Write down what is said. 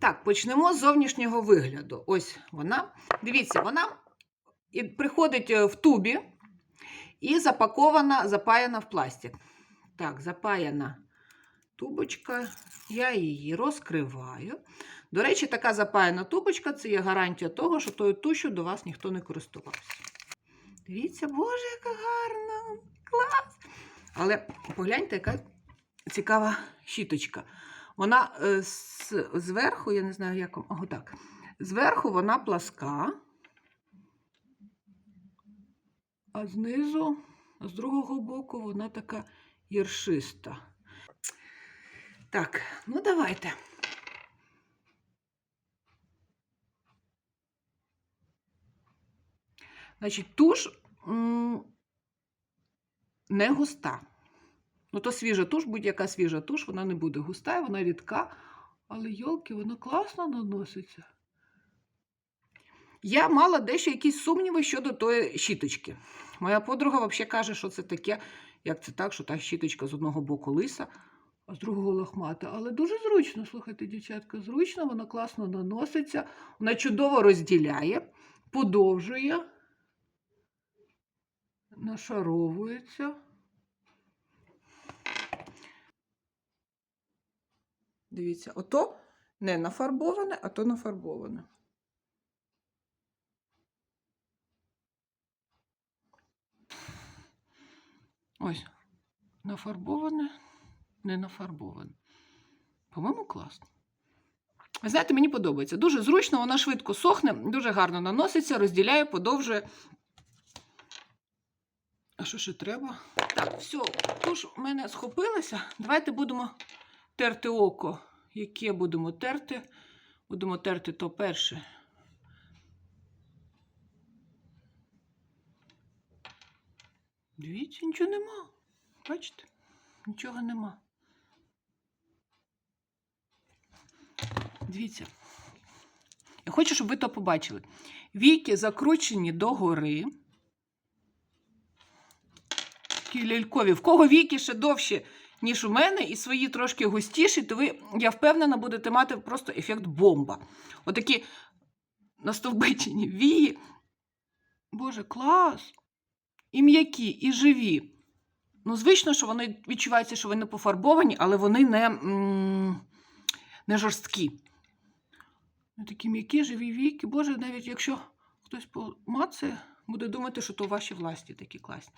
Так, почнемо з зовнішнього вигляду. Ось вона. Дивіться, вона приходить е, в тубі і запакована, запаяна в пластик. Так, запаяна тубочка. Я її розкриваю. До речі, така запаяна тубочка це є гарантія того, що тою тушю до вас ніхто не користувався. Дивіться, боже, яка гарна! Клас! Але погляньте, яка цікава щіточка. Вона е, зверху, я не знаю, як. О, так. Зверху вона пласка, а знизу, з другого боку, вона така гіршиста. Так, ну давайте. Значить, туш не густа. Ну, то свіжа туш, будь-яка свіжа туш, вона не буде густа, вона рідка, але йолки, вона класно наноситься. Я мала дещо якісь сумніви щодо тої щіточки. Моя подруга взагалі каже, що це таке, як це так, що та щіточка з одного боку лиса, а з другого лохмата. Але дуже зручно, слухайте, дівчатка, зручно, вона класно наноситься, вона чудово розділяє, подовжує, нашаровується. Дивіться, ото не нафарбоване, а то нафарбоване. Ось, нафарбоване, не нафарбоване. По-моєму, класно. Знаєте, мені подобається. Дуже зручно, вона швидко сохне, дуже гарно наноситься, розділяє, подовжує. А що ще треба? Так, все, туш в мене схопилася. Давайте будемо терти око. Яке будемо терти? Будемо терти то перше. Дивіться, нічого нема. Бачите? Нічого нема. Дивіться. Я хочу, щоб ви то побачили. Віки закручені догори. Такі лялькові. В кого віки ще довші, ніж у мене, і свої трошки густіші, то ви, я впевнена, будете мати просто ефект бомба. Отакі настовбичені вії. Боже, клас! І м'які, і живі. Ну, звично, що вони відчуваються, що вони пофарбовані, але вони не, не жорсткі. Ну, Такі м'які, живі віки. Боже, навіть якщо хтось помацає, буде думати, що то ваші власті такі класні.